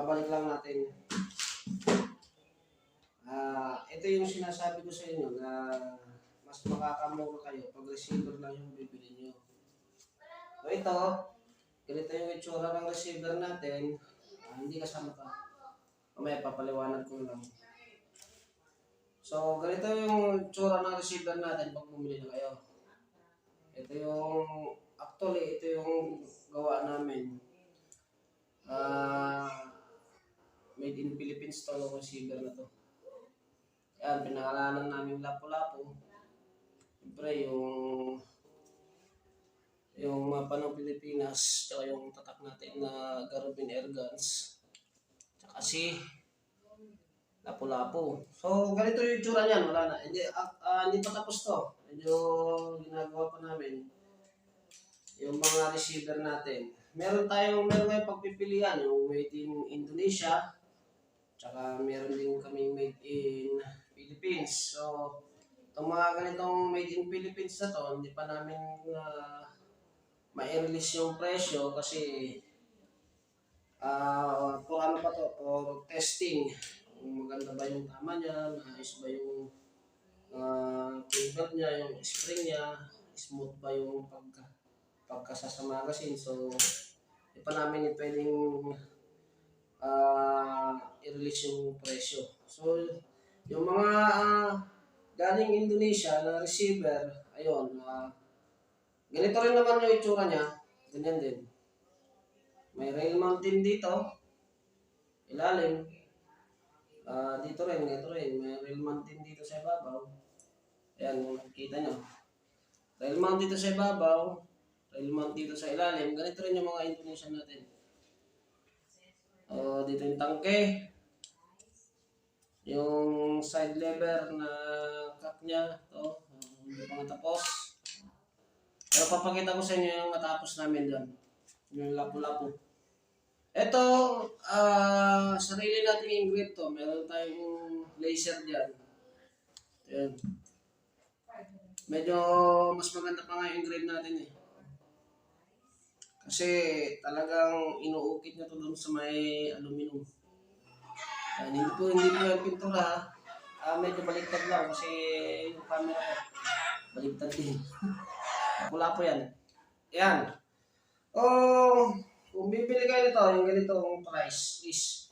babalik lang natin. Ah, ito yung sinasabi ko sa inyo na mas makakamura kayo pag receiver lang yung bibili nyo. So ito, ganito yung itsura ng receiver natin. Ah, hindi kasama ka. Mamaya papaliwanag ko lang. So, ganito yung itsura ng receiver natin pag bumili na kayo. Ito yung, actually, ito yung gawa namin. Ah, made in Philippines to yung receiver na to. Yan, pinangalanan namin Lapu-Lapu. Siyempre, yung yung mapa ng Pilipinas, tsaka yung tatak natin na Garubin Air Guns. Tsaka si Lapu-Lapu. So, ganito yung itsura niyan. Wala na. Hindi, ah, hindi pa tapos to. Medyo ginagawa pa namin yung mga receiver natin. Meron tayong, meron tayong pagpipilian. Yung made in Indonesia. Tsaka meron din kami made in Philippines. So, itong mga ganitong made in Philippines na to, hindi pa namin uh, ma-release yung presyo kasi ah for ano pa to, or testing. Kung maganda ba yung tama niya, maayos ba yung uh, cable niya, yung spring niya, smooth ba yung pagka, pagkasasama kasi. So, hindi pa namin pwedeng ah i-release yung presyo. So, yung mga ah, galing Indonesia na receiver, ayun, ah, ganito rin naman yung itsura niya. Ganyan din. May rail mountain dito. Ilalim. Ah, dito rin, ganito rin. May rail mountain dito sa ibabaw. Ayan, kung nakikita nyo. Rail mount dito sa ibabaw. Rail mount dito sa ilalim. Ganito rin yung mga Indonesian natin. Oh, dito yung tangke. Yung side lever na cut niya. Ito. Hindi pa nga tapos. Pero papakita ko sa inyo yung matapos namin doon. Yung lapu-lapu. Ito, ah sarili nating ingredient to. Meron tayong laser dyan. Ayan. Medyo mas maganda pa nga yung ingredient natin eh. Kasi talagang inuukit niya to doon sa may aluminum. Ayan, hindi po, hindi po yung pintura. Ah, medyo baliktad lang kasi yung camera ko baliktad din. Wala po yan. Yan. Oh, kung bibili kayo nito, yung ganitong price is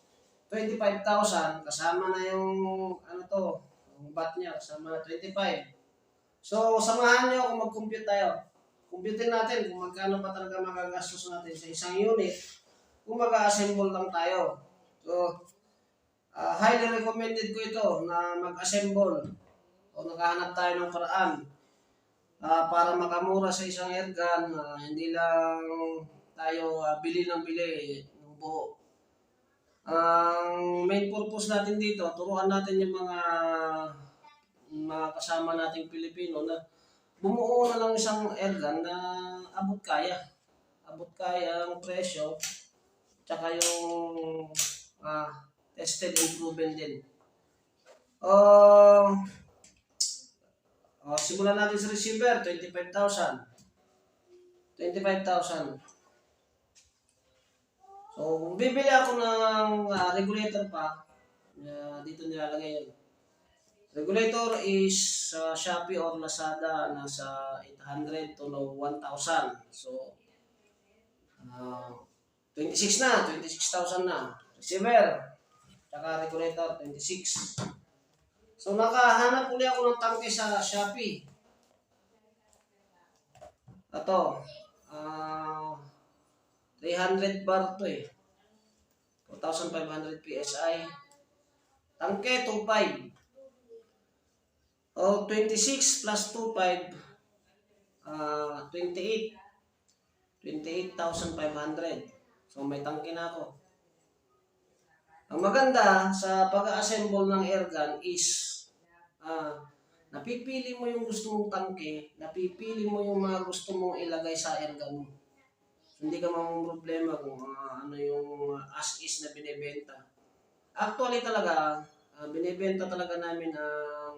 25,000 kasama na yung ano to, yung bat niya kasama na 25. So, samahan niyo kung mag-compute tayo. Computein natin kung magkano pa talaga magagastos natin sa isang unit kung mag-assemble lang tayo. So, ah, highly recommended ko ito na mag-assemble o nakahanap tayo ng paraan Ah, para makamura sa isang airgun, ah, hindi lang tayo ah, bili ng bili ng buo. Ang main purpose natin dito, turuan natin yung mga mga kasama nating Pilipino na bumuo na lang isang airgun na abot kaya. Abot kaya ang presyo, tsaka yung ah, tested and proven din. Um, Oh, simulan natin sa receiver, 25,000. 25,000. So, kung bibili ako ng ah, regulator pa, ah, dito nilalagay yun. Regulator is sa Shopee or Lazada, nasa 800 to no 1,000. So, ah, 26 na, 26,000 na. Receiver, tsaka regulator, 26. So nakahanap uli ako ng tangke sa Shopee. Ito. ah 300 bar to eh. 4,500 PSI. Tangke 25. O 26 plus 25 ah 28. 28,500. So may tangke na ako. Ang maganda sa pag-assemble ng airgun is ah napipili mo yung gusto mong tangke, napipili mo yung mga gusto mong ilagay sa airgun mo. Hindi ka mamang problema kung ah, ano yung as-is na binibenta. Actually talaga, ah, binibenta talaga namin ang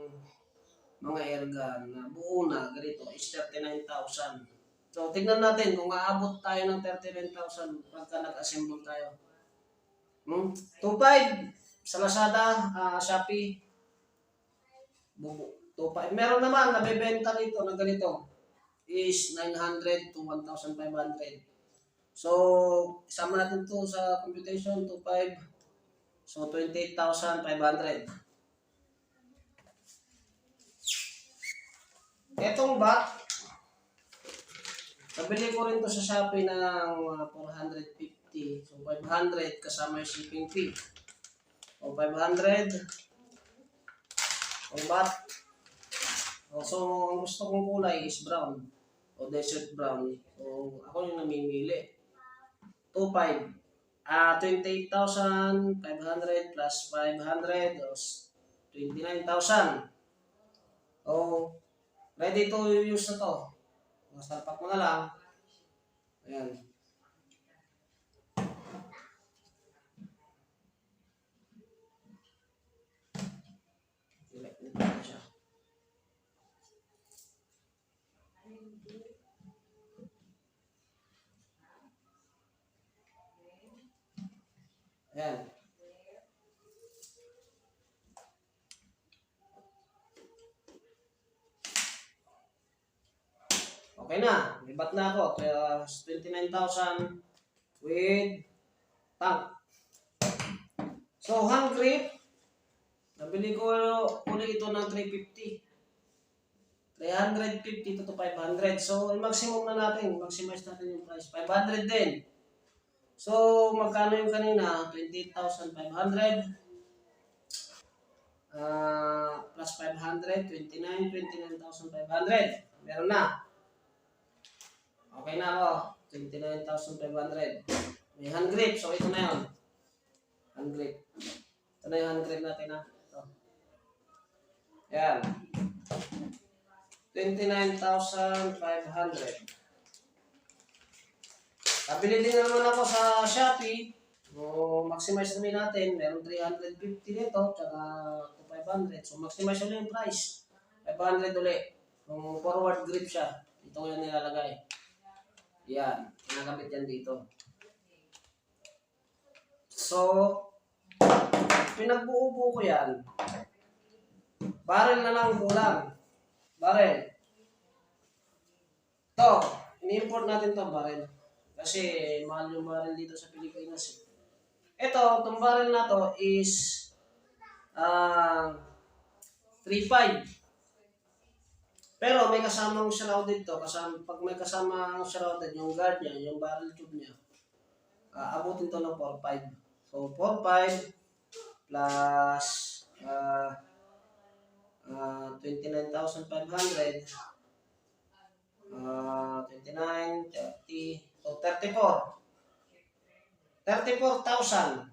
mga airgun na buo na, ganito, is 39,000. So, tignan natin kung aabot tayo ng 39,000 pagka nag-assemble tayo. Hmm? 2.5 sa Lazada, ah, Shopee. Bubu. 2.5. Meron naman, nabebenta rito na ganito. Is 900 to 1,500. So, isama natin to sa computation, 2.5. So, 28,500. Etong bat, nabili ko rin to sa Shopee ng ah, 450. So, 500 kasama yung shipping fee. O 500. O bat. O, so, ang gusto kong kulay is brown. O desert brown. So, ako yung namimili. 2.5. Ah, 28,500 plus 500 o 29,000. O, ready to use na to. Masalpak mo na lang. Ayan. Select nito na siya. Ayan. Okay na. Libat na ako. Kaya 29,000 with tank. So, hand grip. Nabili ko uli ito ng 350. 350 to 500. So, maximum na natin. Maximize natin yung price. 500 din. So, magkano yung kanina? 28,500. Ah, plus 500, 29, 29,500. Meron na. Okay na ako. 29,500. May hand grip. So, ito na yun. Hand grip. Ito na yung hand grip natin ha. Ito. Yan. 29,500. Nabili din naman ako sa Shopee. So, maximize namin natin. Meron 350 dito, tsaka 500. So, maximize ulit yung price. 500 ulit. Kung forward grip siya, ito yung nilalagay. Yan. Kinakabit yan dito. So, pinagbuo-buo ko yan. Barrel na lang kulang. Barrel. To, ini-import natin to barrel. Kasi mahal yung barrel dito sa Pilipinas. eh. Ito, itong barrel na to is ah 3.5. Pero may kasamang shrouded to. Kasama, pag may kasamang shrouded, yung guard niya, yung barrel tube niya, ah, abutin to ng 4.5. So, 4.5 plus ah ah 29,500 ah 29, 30, so 34. 34,000.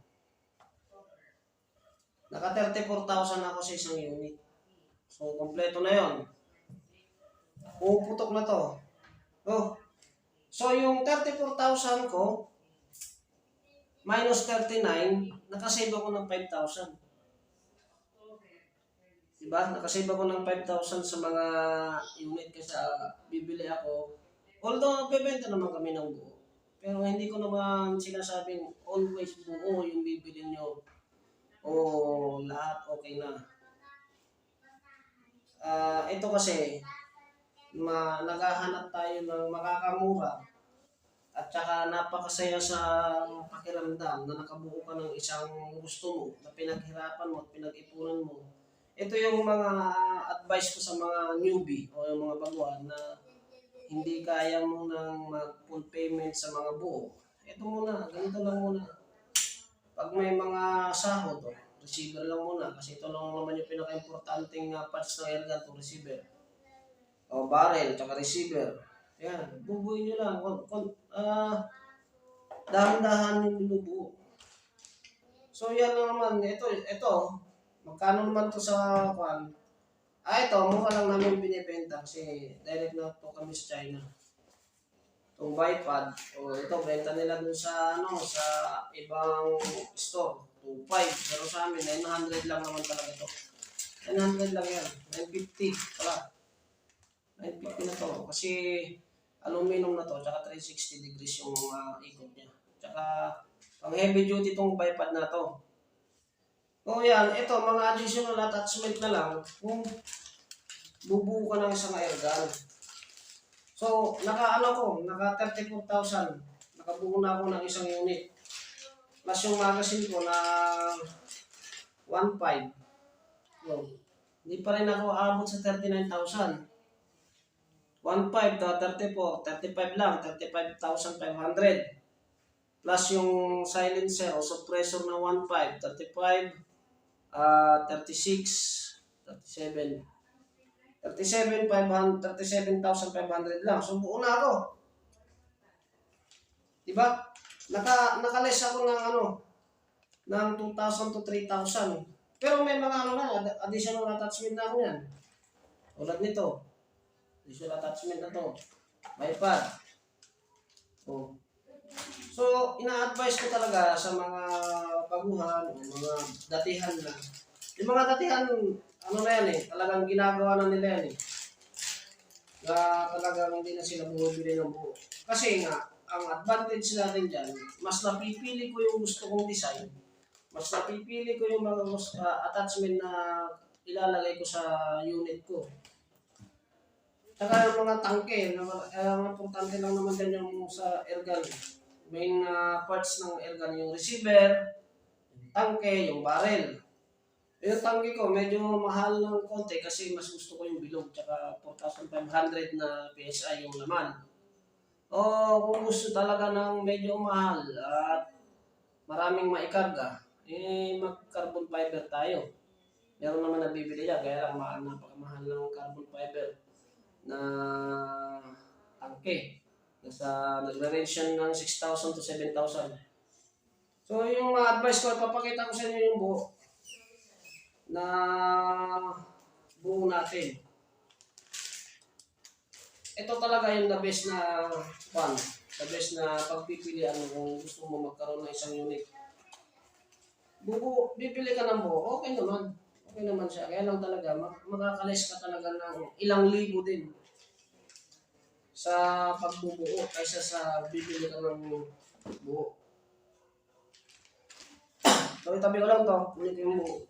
Naka 34,000 ako sa isang unit. So, kompleto na yon. Puputok na to. Oh. So, yung 34,000 ko, minus 39, nakasave ako ng 5,000. Diba? Nakasave ako ng 5,000 sa mga unit kasi bibili ako. Although, nagbebenta naman kami ng buo. Pero hindi ko naman sinasabing always buo yung bibili nyo. O lahat okay na. Ah, ito kasi, ma naghahanap tayo ng makakamura at saka napakasaya sa pakiramdam na nakabuo ka ng isang gusto mo, na pinaghirapan mo at pinag-ipunan mo. Ito yung mga advice ko sa mga newbie o yung mga baguhan na hindi kaya mo nang mag-full payment sa mga buo. Ito muna, ganito lang muna. Pag may mga sahod, oh, receiver lang muna kasi ito lang naman yung pinaka-importanting uh, parts ng airgun to receiver. O barrel, tsaka receiver. Yan, bubuin nyo lang. Ah, dahan-dahan yung binubuo. So yan lang naman, ito, ito, magkano naman to sa kwan? Ah, ito, mura lang namin binibenta kasi direct na to kami sa China. Itong bipod, o ito, benta nila dun sa, ano, sa ibang store. 2.5. Pero sa amin, 900 lang naman talaga ito. 900 lang yan. 950 pala. 950 na to. Kasi aluminum na to, tsaka 360 degrees yung uh, ikot niya. Tsaka pang heavy duty tong bipod na to. O yan, ito, mga additional attachment na lang kung bubuo ka ng isang airgun. So, naka ano ko, naka 34,000. Nakabuo na ako ng isang unit. Plus yung magazine ko na 1.5. So, hindi pa rin ako abot sa 39,000. 1.5 to 34, 35 lang, 35,500. Plus yung silencer o suppressor na 1.5, 35, ah 36, 37. 37,500, 37,500 lang. So buo na ako. Diba? Naka, nakalis ako ng ano, ng 2,000 to 3,000. Pero may mga ano na, ad- additional attachment na ako yan. Tulad nito. Additional attachment na to. Bipod. Oh. So, ina-advise ko talaga sa mga baguhan o mga datihan na. Yung mga datihan, ano na yan eh, talagang ginagawa na nila yan eh. Na talagang hindi na sila bumibili ng buo. Kasi nga, ang advantage natin dyan, mas napipili ko yung gusto kong design. Mas napipili ko yung mga ah, attachment na ilalagay ko sa unit ko. Saka yung mga tangke, na, uh, ang importante lang naman din yung sa airgun. Main ah, parts ng airgun, yung receiver, yung tangke, yung barrel. Yung tangke ko, medyo mahal ng konti kasi mas gusto ko yung bilog, tsaka 4,500 na PSI yung laman. O kung gusto talaga ng medyo mahal at maraming maikarga, eh mag-carbon fiber tayo. Meron naman nabibili yan, kaya lang ma- napakamahal ng carbon fiber na tangke. Nasa, nagre-range yan ng 6,000 to 7,000. So yung mga advice ko, papakita ko sa inyo yung buo na buo natin. Ito talaga yung the best na fun. The best na pagpipilian kung gusto mo magkaroon ng isang unit. Bubu, bibili ka ng buo, okay naman. Okay naman siya. Kaya lang talaga, mag- makakalis ka talaga ng ilang libo din sa pagbubuo kaysa sa bibili ka ng buo. So, itabi ko lang to. Ulit yung buo.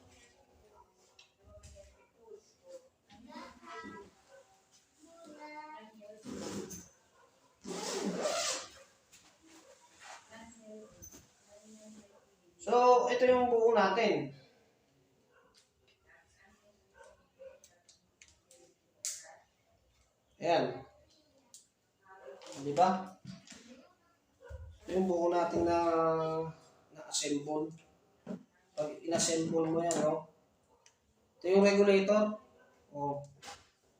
So, ito yung buo natin. Ayan. Di ba? Yung buo natin na na-assemble. Pag in-assemble mo yan, no? Ito yung regulator. O,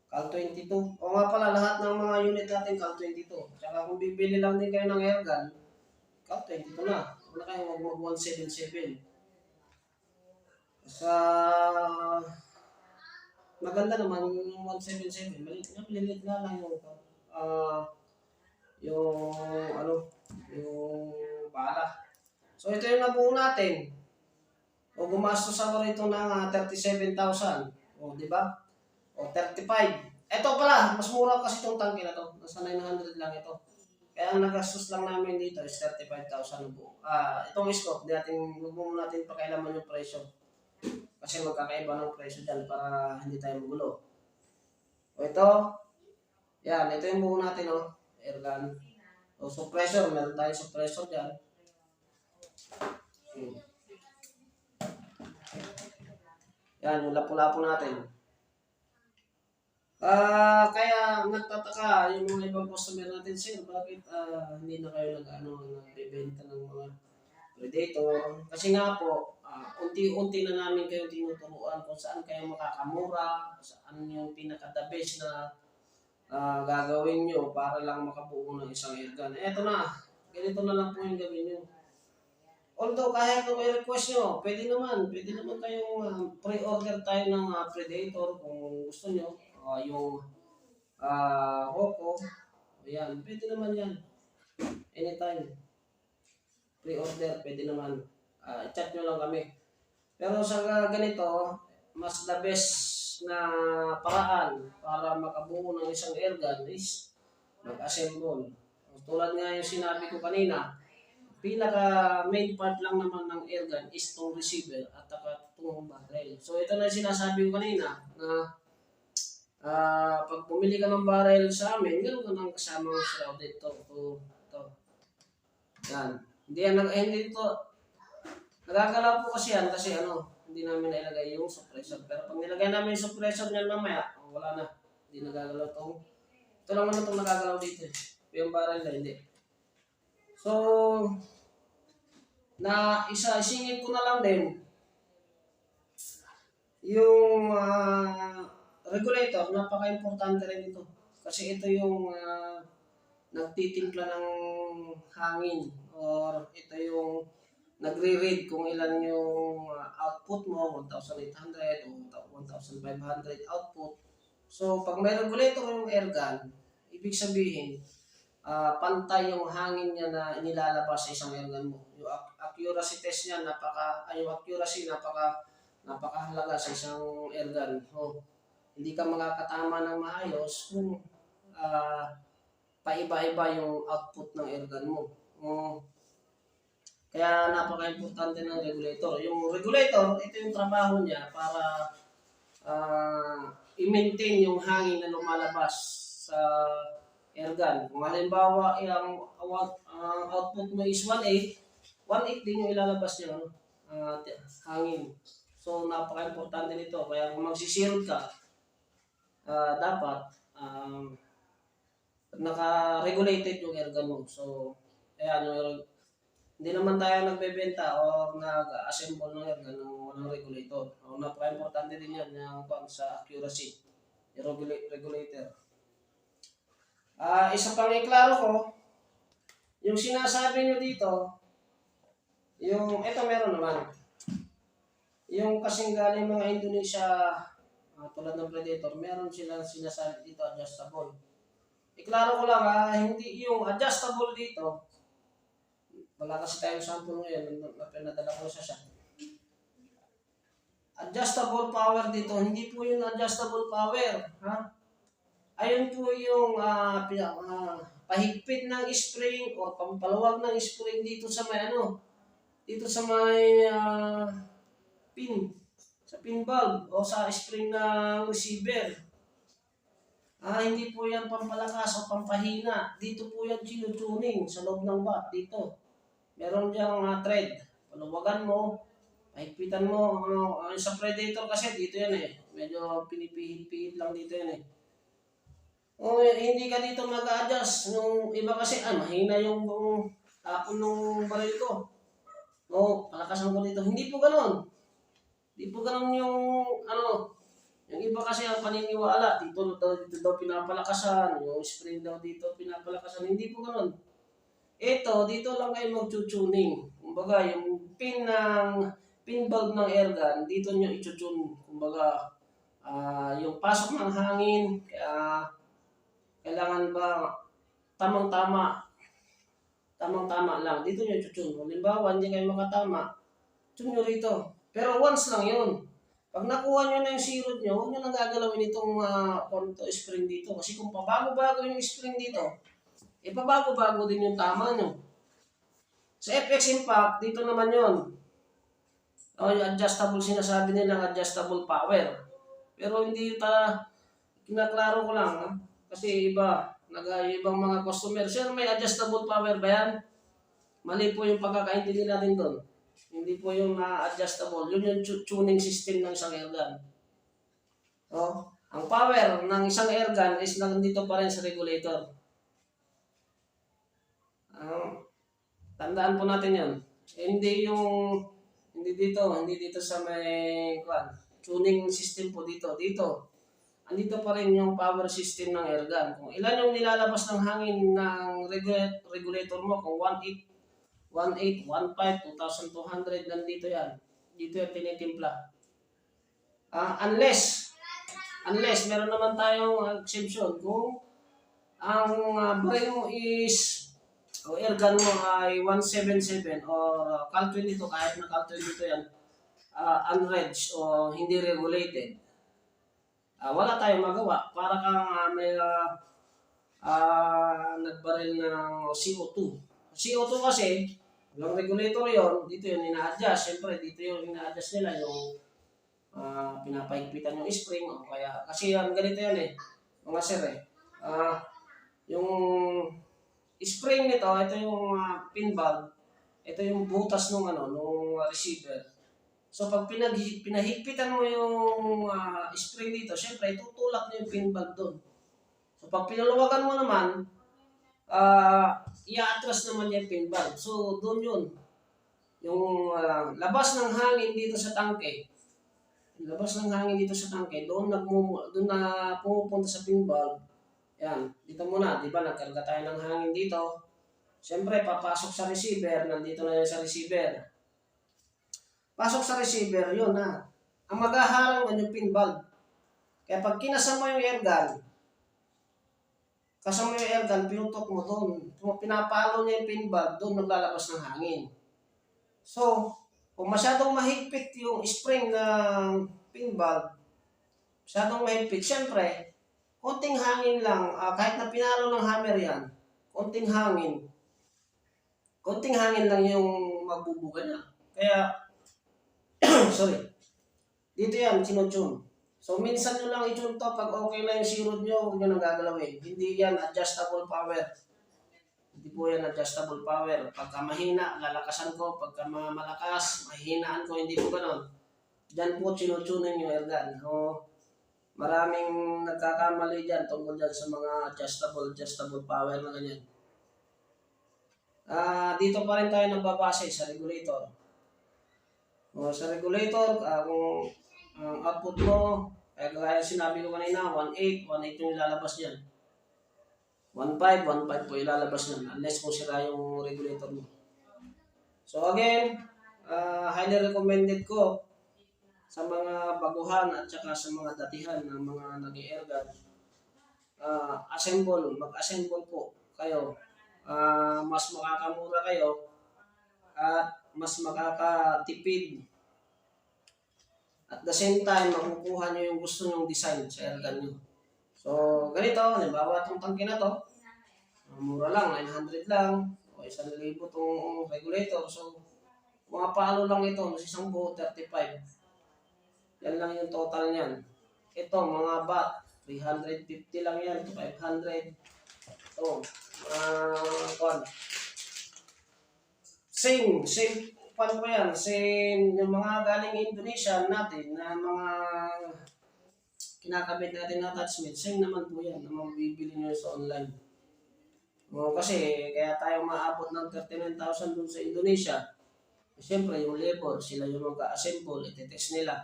Cal 22. O nga pala, lahat ng mga unit natin Cal 22. Tsaka kung bibili lang din kayo ng airgun, Cal 22 na. Huwag na kayo mag 177. Sa maganda naman yung 177. Maliit na, maliit na lang yung ah yung ano, yung bala. So ito yung nabuo natin. O gumastos ako rito ng ah, 37,000. O di ba? O 35. Ito pala, mas mura kasi itong tangke na to. Nasa 900 lang ito. Kaya ang nagastos lang namin dito is 35,000 na buo. Ah, itong scope, di natin, huwag mo natin pakialaman yung presyo. Kasi magkakaiba ng presyo dyan para hindi tayo magulo. O ito, yan, ito yung buo natin, oh. Airgun. O suppressor, meron tayong suppressor dyan. Hmm. Yan, yung lapu-lapu natin. Ah, kaya nagtataka yung mga ibang customer natin, sir, bakit ah, hindi na kayo nag-ano, nagbebenta ng mga predator? Kasi nga po, ah, unti-unti na namin kayo tinuturuan kung saan kayo makakamura, saan yung pinaka-the best na ah, gagawin nyo para lang makabuo ng isang airgun. Eto na, ganito na lang po yung gawin nyo. Although kahit kung may request nyo, pwede naman, pwede naman kayong ah, pre-order tayo ng ah, Predator kung gusto nyo. Ah, yung ah Hoko, ayan, pwede naman yan. Anytime. Pre-order, pwede naman. Ah, i-chat nyo lang kami. Pero sa ga- ganito, mas the best na paraan para makabuo ng isang airgun is mag-assemble. Tulad nga yung sinabi ko kanina, pinaka main part lang naman ng air gun is tong receiver at saka tong barrel. So ito na yung sinasabi ko kanina na ah pag pumili ka ng barrel sa amin, meron ka ng kasamang shrouded to. to, to. Yan. Hindi yan, hindi ito, nagagalaw po kasi yan kasi ano, hindi namin nailagay yung suppressor. Pero pag nilagay namin yung suppressor niyan mamaya, oh, wala na. Hindi nagagalaw to. Ito lang naman itong nagagalaw dito eh. Yung barrel na hindi. So, na isa isingit ko na lang din yung ah, regulator, napaka-importante rin ito. Kasi ito yung ah, nagtitimpla ng hangin or ito yung nagre-read kung ilan yung output mo, 1,800 o 1,500 output. So, pag may regulator yung air gun, ibig sabihin, ah, pantay yung hangin niya na inilalabas sa isang air gun mo. Yung ac- accuracy test niya, napaka, ay, yung accuracy, napaka, napakahalaga sa isang air gun. Oh, hindi ka makakatama ng maayos kung ah, paiba-iba yung output ng air gun mo. Oh, kaya napaka-importante ng regulator. Yung regulator, ito yung trabaho niya para ah, i-maintain yung hangin na lumalabas sa air gun. Kung halimbawa, ang output mo is 1.8, 1.8 din yung ilalabas niya, t- hangin. So, napaka-importante nito. Kaya kung magsisirod ka, ah, dapat um, naka-regulated yung air gun mo. So, ayan, yung, hindi naman tayo nagbebenta o nag-assemble ng air ng walang regulator. O, napaka-importante din yan yung kung sa accuracy, yung regula- regulator. Ah, isa pang iklaro ko, yung sinasabi nyo dito, yung, eto meron naman. Yung kasing galing mga Indonesia, ah, tulad ng Predator, meron silang sinasabi dito adjustable. Iklaro ko lang ha, hindi yung adjustable dito, wala kasi tayong sample ngayon, na pinadala ko sa siya. Adjustable power dito, hindi po yung adjustable power, ha? Ayun po yung pina- ah, pahigpit ng spring o pampaluwag ng spring dito sa may ano, dito sa may ah, pin, sa pin valve o sa spring ng receiver. Ah, hindi po yan pampalakas o pampahina. Dito po yan tinutuning sa loob ng bat, dito. Meron diyang ah, thread. Paluwagan mo, pahigpitan mo. Ano, ah, sa predator kasi dito yan eh. Medyo pinipihit-pihit lang dito yan eh. O hindi ka dito mag-adjust. Nung iba kasi, ah, mahina yung tapon ng baril ko. O, palakasan ko dito. Hindi po ganun. Hindi po ganun yung, ano, yung iba kasi ang paniniwala, dito daw, dito daw pinapalakasan, yung spring daw dito pinapalakasan. Hindi po ganun. Ito, dito lang kayo mag-tuning. Kumbaga, yung pin ng, pin valve ng air gun, dito nyo i-tune. Kumbaga, ah yung pasok ng hangin, kaya kailangan ba tamang-tama tamang-tama lang. Dito nyo i-tune. Halimbawa, hindi kayo makatama, tune nyo rito. Pero once lang yun. Pag nakuha nyo na yung sirot nyo, huwag nyo nang gagalawin itong uh, spring dito. Kasi kung pabago-bago yung spring dito, eh pabago-bago din yung tama nyo. Sa FX Impact, dito naman yun. O, yung adjustable, sinasabi nilang adjustable power. Pero hindi ta, kinaklaro ko lang, ha? kasi iba, nag ibang mga customer, sir, may adjustable power ba yan? Mali po yung pagkakaintindi natin doon. Hindi po yung na-adjustable. Yun yung tu- tuning system ng isang airgun. Oh, ang power ng isang airgun is nandito pa rin sa regulator. Ah, tandaan po natin yan. Eh, hindi yung hindi dito, hindi dito sa may kwan, tuning system po dito. Dito, andito pa rin yung power system ng airgun. Kung ilan yung nilalabas ng hangin ng regu- regulator mo, kung 1.8 1.8, 1.5, 2,200, nandito yan. Dito yung tinitimpla. Ah, unless, unless, meron naman tayong exception. Kung ang uh, baril mo is, o airgun mo ay 177 or uh, Cal 22, kahit na Cal 22 yan, uh, unredged o hindi regulated, ah, wala tayong magawa. Para kang ah, may ah, ah, nagbaril ng CO2. CO2 kasi, Yung regulator yon dito yun ina-adjust. Siyempre, dito yung ina-adjust nila yung ah pinapahigpitan yung spring o kaya kasi yan ganito yan eh mga sir eh Ah, yung spring nito ito yung ah, pin valve. Ito yung butas nung ano nung ah, receiver. So pag pinag pinahigpitan mo yung ah, spring dito syempre tutulak na yung pin valve doon. So pag pinalawagan mo naman ah i-atras naman yung pin valve. So doon yun. Yung ah, labas ng hangin dito sa tangke labas ng hangin dito sa tangke, doon nagmumu doon na pumupunta sa pin valve. Yan, dito muna, di ba, nagkarga tayo ng hangin dito. Siyempre, papasok sa receiver, nandito na yan sa receiver. Pasok sa receiver, yun na. Ang maghaharang man yung pin valve. Kaya pag kinasa mo yung air gun, kasama yung air gun, pinutok mo doon. Pinapalo niya yung pin valve, doon naglalabas ng hangin. So, kung masyadong mahigpit yung spring ng pin valve, masyadong mahigpit, syempre, konting hangin lang, ah, kahit na pinalo ng hammer yan, konting hangin, konting hangin lang yung magbubuga niya. Kaya, sorry, dito yan, sinutune. So, minsan nyo lang i-tune to pag okay na yung sirod nyo, huwag nyo nang gagalawin. Hindi yan adjustable power. Hindi po yan adjustable power. Pagka mahina, lalakasan ko. Pagka malakas, mahihinaan ko. Hindi po ganon. Diyan po sinutunin yung airgun. O, maraming nagkakamali dyan tungkol dyan sa mga adjustable, adjustable power na ganyan. Ah, dito pa rin tayo nagbabase sa regulator. O, sa regulator, ah, kung ang output mo, kaya gaya sinabi ko kanina, 1.8, 1.8 yung ilalabas dyan. 1.5, 1.5 po ilalabas niyan unless kung sira yung regulator mo. So again, uh, highly recommended ko sa mga baguhan at saka sa mga datihan ng mga nag-airgun. Uh, assemble, mag-assemble po kayo. Uh, mas makakamura kayo at mas makakatipid. At the same time, makukuha nyo yung gusto nyong design sa airgun nyo. So, ganito, halimbawa itong tangke na to, uh, mura lang, 900 lang, o 1,000 itong regulator. So, mga palo lang ito, mas isang buo, 35. Yan lang yung total niyan. Ito, mga bat, 350 lang yan, 500. Ito, uh, kwan. Same, same, paano ba yan? Same, yung mga galing Indonesia natin, na mga kinakabit natin na attachment, same naman po yan na mabibili nyo sa online. O, kasi kaya tayo maabot ng 39,000 dun sa Indonesia. Siyempre, yung labor, sila yung mag-assemble, itetest nila.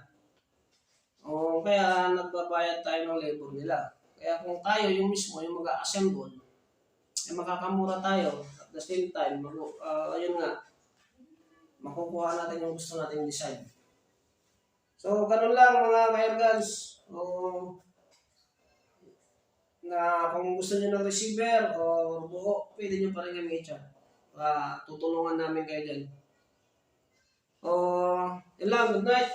O, kaya nagbabayad tayo ng labor nila. Kaya kung tayo yung mismo yung mag-assemble, eh makakamura tayo. At the same time, uh, ayun nga, makukuha natin yung gusto nating design. So, ganun lang mga ka-airguns. O, na kung gusto niyo ng receiver o buo, pwede niyo pa rin gamitin. Uh, tutulungan namin kayo dyan. O, yun lang. Good night.